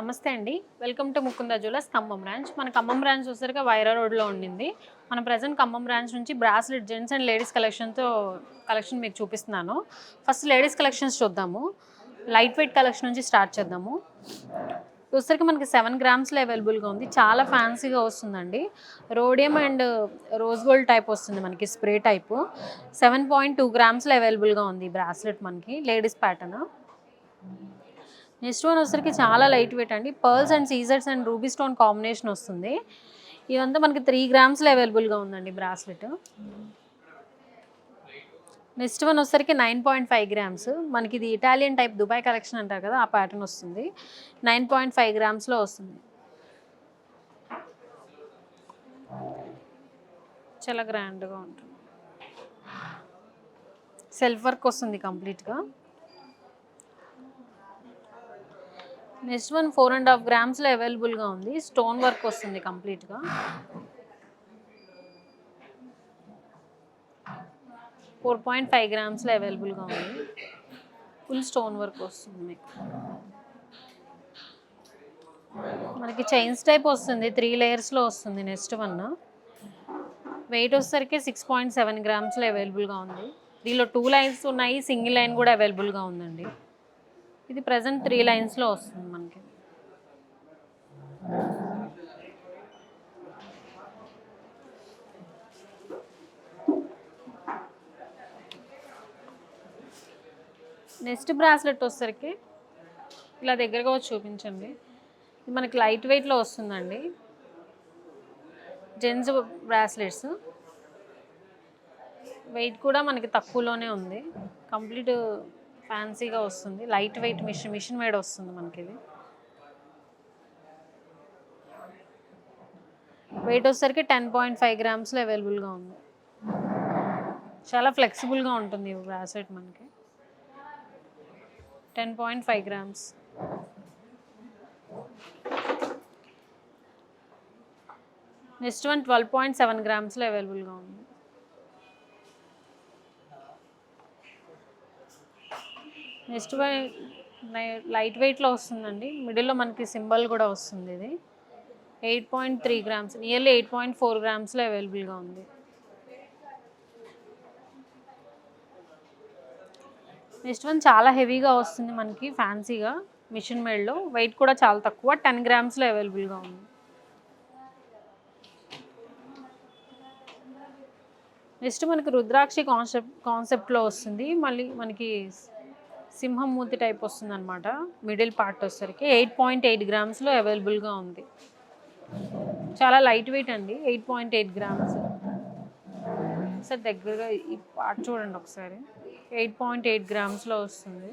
నమస్తే అండి. Welcome to Mukunda jewellers Khammam branch మన ఖమ్మం బ్రాంచ్ వచ్చేసరికి వైరా రోడ్లో ఉండింది. మన ప్రజెంట్ ఖమ్మం బ్రాంచ్ నుంచి బ్రాస్లెట్ జెంట్స్ అండ్ లేడీస్ కలెక్షన్తో కలెక్షన్ మీకు చూపిస్తున్నాను. ఫస్ట్ లేడీస్ కలెక్షన్స్ చూద్దాము. లైట్ వెయిట్ కలెక్షన్ నుంచి స్టార్ట్ చేద్దాము. చూసరికి మనకి సెవెన్ గ్రామ్స్లో అవైలబుల్గా ఉంది. చాలా ఫ్యాన్సీగా వస్తుందండి. Rhodium and rose gold type వస్తుంది మనకి spray type seven point two గ్రామ్స్లో అవైలబుల్గా ఉంది బ్రాస్లెట్ మనకి లేడీస్ ప్యాటర్న్ నెక్స్ట్ వన్ వచ్చరికి చాలా లైట్ వెయిట్ అండి. పర్ల్స్ అండ్ సీజర్స్ అండ్ రూబీ స్టోన్ కాంబినేషన్ వస్తుంది. ఇదంతా మనకి త్రీ గ్రామ్స్లో అవైలబుల్గా ఉందండి బ్రాస్లెట్ నెక్స్ట్ వన్ వచ్చరికి నైన్ పాయింట్ ఫైవ్ గ్రామ్స్ మనకి ఇది ఇటాలియన్ టైప్ దుబాయ్ కలెక్షన్ అంటారు కదా ఆ ప్యాటర్న్ వస్తుంది. నైన్ పాయింట్ ఫైవ్ గ్రామ్స్లో వస్తుంది. చాలా గ్రాండ్గా ఉంటుంది. సెల్ఫ్ వర్క్ వస్తుంది కంప్లీట్గా next one four and half గ్రామ్స్లో అవైలబుల్గా ఉంది. స్టోన్ వర్క్ వస్తుంది కంప్లీట్గా. ఫోర్ పాయింట్ ఫైవ్ గ్రామ్స్లో అవైలబుల్గా ఉంది. ఫుల్ స్టోన్ వర్క్ వస్తుంది మీకు. మనకి చైన్స్ టైప్ వస్తుంది. త్రీ లేయర్స్లో వస్తుంది నెక్స్ట్ వన్. వెయిట్ వచ్చేసరికి సిక్స్ పాయింట్ సెవెన్ గ్రామ్స్లో అవైలబుల్గా ఉంది. దీనిలో టూ లైన్స్ ఉన్నాయి. సింగిల్ లైన్ కూడా అవైలబుల్గా ఉందండి. ఇది ప్రజెంట్ త్రీ లైన్స్లో వస్తుంది మనకి. నెక్స్ట్ బ్రాస్లెట్ వచ్చేసరికి ఇలా దగ్గరగా వచ్చి చూపించండి. ఇది మనకి లైట్ వెయిట్లో వస్తుందండి. జెంట్స్ బ్రాస్లెట్స్ వెయిట్ కూడా మనకి తక్కువలోనే ఉంది. కంప్లీట్ ఫ్యాన్సీగా వస్తుంది. Light weight machine machine made వస్తుంది మనకి ఇది వెయిట్ వచ్చేసరికి టెన్ పాయింట్ ఫైవ్ గ్రామ్స్లో అవైలబుల్గా ఉంది. చాలా ఫ్లెక్సిబుల్గా ఉంటుంది ఈ బ్రాస్లెట్ మనకి. Ten point five grams. Next one twelve point seven గ్రామ్స్లో అవైలబుల్గా ఉంది. నెక్స్ట్ లైట్ వెయిట్లో వస్తుందండి. మిడిల్లో మనకి సింబల్ కూడా వస్తుంది ఇది. Eight point three grams nearly eight point four గ్రామ్స్లో అవైలబుల్గా ఉంది. నెక్స్ట్ వన్ చాలా హెవీగా వస్తుంది మనకి ఫ్యాన్సీగా మిషన్ మేడ్లో. వెయిట్ కూడా చాలా తక్కువ టెన్ గ్రామ్స్లో అవైలబుల్గా ఉంది. నెక్స్ట్ మనకి రుద్రాక్షి కాన్సెప్ట్ కాన్సెప్ట్లో వస్తుంది. మళ్ళీ మనకి సింహం మూతి టైప్ వస్తుంది అనమాట మిడిల్ పార్ట్ వచ్చేసరికి ఎయిట్ పాయింట్ ఎయిట్ గ్రామ్స్లో అవైలబుల్గా ఉంది. చాలా లైట్ వెయిట్ అండి eight point eight grams sir దగ్గరగా ఈ పార్ట్ చూడండి ఒకసారి. ఎయిట్ పాయింట్ ఎయిట్ గ్రామ్స్లో వస్తుంది.